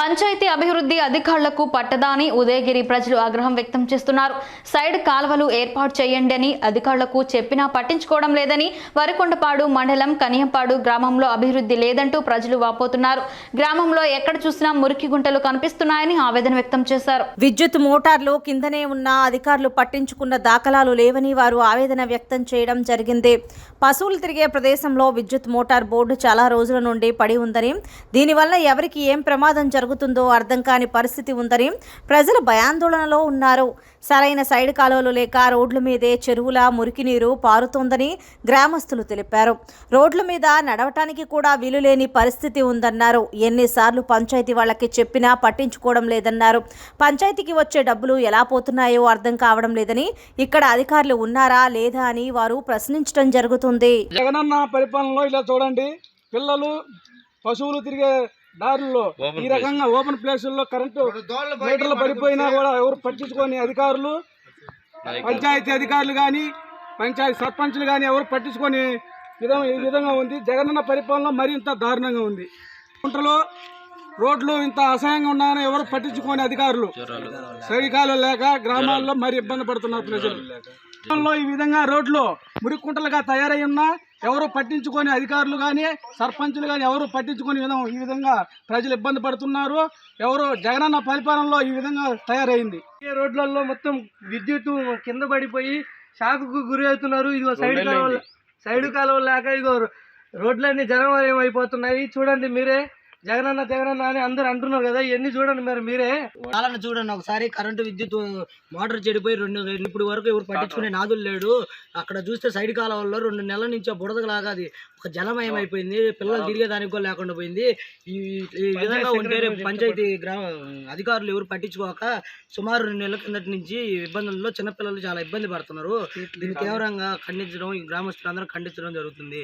పంచాయతీ అభివృద్ధి అధికారులకు పట్టదాని ఉదయగిరి ప్రజలు ఆగ్రహం వ్యక్తం చేస్తున్నారు. సైడ్ కాల్వలు ఏర్పాటు చేయండి అని అధికారులకు చెప్పినా పట్టించుకోవడం లేదని వరికొండపాడు మండలం కనియంపాడు గ్రామంలో అభివృద్ధి లేదంటూ ప్రజలు వాపోతున్నారు. గ్రామంలో ఎక్కడ చూసినా మురికి గుంటలు కనిపిస్తున్నాయని ఆవేదన వ్యక్తం చేశారు. విద్యుత్ మోటార్లు కిందనే ఉన్న అధికారులు పట్టించుకున్న దాఖలాలు లేవని వారు ఆవేదన వ్యక్తం చేయడం జరిగింది. పశువులు తిరిగే ప్రదేశంలో విద్యుత్ మోటార్ బోర్డు చాలా రోజుల నుండి పడి ఉందని దీనివల్ల ఎవరికి ఏం ప్రమాదం జరుగుతుంది అర్థం కాని పరిస్థితి ఉందని ప్రజలు భయాందోళనలో ఉన్నారు. సరైన సైడ్ కాలువలు లేక రోడ్ల మీదే చెరువుల మురికి నీరు పారుతోందని గ్రామస్తులు తెలిపారు. రోడ్ల మీద నడవటానికి కూడా వీలు లేని పరిస్థితి ఉందన్నారు. ఎన్నిసార్లు పంచాయతీ వాళ్ళకి చెప్పినా పట్టించుకోవడం లేదన్నారు. పంచాయతీకి వచ్చే డబ్బులు ఎలా పోతున్నాయో అర్థం కావడం లేదని ఇక్కడ అధికారులు ఉన్నారా లేదా అని వారు ప్రశ్నించడం జరుగుతుంది. జగనన్న పరిపాలనలో ఇలా చూడండి. పిల్లలు పశువులు తిరిగే దారుల్లో ఈ రకంగా ఓపెన్ ప్లేసుల్లో కరెంటు మీటర్లు పడిపోయినా కూడా ఎవరు పట్టించుకొని అధికారులు పంచాయతీ అధికారులు కానీ పంచాయతీ సర్పంచులు కానీ ఎవరు పట్టించుకొని విధం ఈ విధంగా ఉంది. జగనన్న పరిపాలన మరింత దారుణంగా ఉంది. గుంటలో రోడ్లు ఇంత అసహ్యంగా ఉన్నాయని ఎవరు పట్టించుకొని అధికారులు. సరికాలు లేక గ్రామాల్లో మరి ఇబ్బంది పడుతున్నారు ప్రజలు. ఈ విధంగా రోడ్లు మురికుంటలుగా తయారై ఉన్నా ఎవరు పట్టించుకొని అధికారులు కానీ సర్పంచులు కానీ ఎవరు పట్టించుకొని విధం ఈ విధంగా ప్రజలు ఇబ్బంది పడుతున్నారు. ఎవరు జగనన్న పరిపాలనలో ఈ విధంగా తయారైంది. ఈ రోడ్లలో మొత్తం విద్యుత్ కింద పడిపోయి షాకుకు గురి అవుతున్నారు. ఇదిగో సైడ్ కాలువ సైడ్ కాలువ లేక ఇదిగో రోడ్లన్నీ జనవరం అయిపోతున్నాయి. చూడండి మీరే. జగనన్న జగనన్న అని అందరు అంటున్నారు కదా ఇవన్నీ చూడండి మరి మీరే. కాలాన్ని చూడండి ఒకసారి కరెంటు విద్యుత్ మోటార్ చెడిపోయి రెండు ఇప్పుడు వరకు ఎవరు పట్టించుకునే నాదులు లేడు. అక్కడ చూస్తే సైడ్ కాలువల్లో రెండు నెలల నుంచి బుడదలాగా అది ఒక జలమయం అయిపోయింది. పిల్లలు తిరిగేదానికి కూడా లేకుండా పోయింది. ఈ ఈ విధంగా ఉంటే పంచాయతీ గ్రామ అధికారులు ఎవరు పట్టించుకోక సుమారు రెండు నెలల కిందటి నుంచి ఈ ఇబ్బందుల్లో చిన్నపిల్లలు చాలా ఇబ్బంది పడుతున్నారు. దీన్ని తీవ్రంగా ఖండించడం ఈ గ్రామస్తులందరూ ఖండించడం జరుగుతుంది.